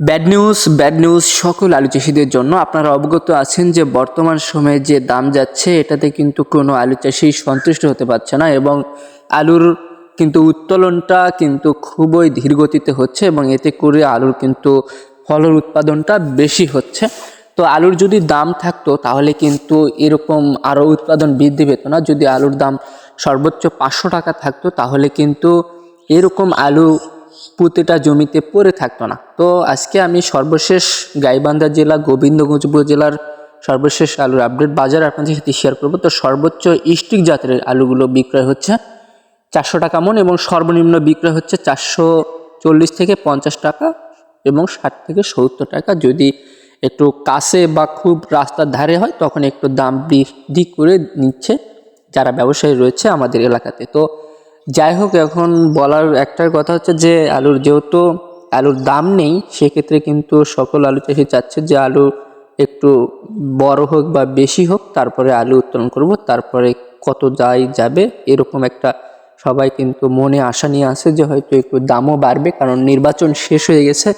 Bad news bad news সকল আলু চাষিদের জন্য আপনারা অবগত আছেন যে বর্তমান সময়ে যে দাম যাচ্ছে, এটাতে কিন্তু কোনো আলু চাষি সন্তুষ্ট হতে পারছে না এবং আলুর কিন্তু উত্তোলনটা কিন্তু খুবই ধীর গতিতে হচ্ছে এবং এতে করে আলুর কিন্তু ফলন উৎপাদনটা বেশি হচ্ছে। তো আলুর যদি দাম থাকতো, তাহলে কিন্তু এরকম আরও উৎপাদন বৃদ্ধি পেত না। যদি আলুর দাম সর্বোচ্চ পাঁচশো টাকা থাকতো, তাহলে কিন্তু এরকম আলু প্রতিটা জমিতে পড়ে থাকতো না। তো আজকে আমি সর্বশেষ গাইবান্ধা জেলা গোবিন্দগঞ্জ উপজেলার সর্বশেষ আলুর আপডেট বাজার আপনাদের সাথে শেয়ার করব। তো সর্বোচ্চ স্টিক জাতের আলুগুলো বিক্রয় হচ্ছে চারশো টাকা মন এবং সর্বনিম্ন বিক্রয় হচ্ছে চারশো চল্লিশ থেকে পঞ্চাশ টাকা এবং ষাট থেকে সত্তর টাকা। যদি একটু কাছে বা খুব রাস্তার ধারে হয়, তখন একটু দাম বৃদ্ধি করে নিচ্ছে যারা ব্যবসায়ী রয়েছে আমাদের এলাকাতে। তো যাই হোক এখন বলার একটা কথা হচ্ছে যে, আলুর যেহেতু আলুর দাম নেই, সেক্ষেত্রে কিন্তু সকল আলু চাষি চাচ্ছে যে, আলু একটু বড় হোক বা বেশি হোক, তারপরে আলু উত্তোলন করব, তারপরে কত যাই যাবে, এরকম একটা সবাই কিন্তু মনে আশা নিয়ে আসে যে, হয়তো একটু দামও বাড়বে, কারণ নির্বাচন শেষ হয়ে গেছে।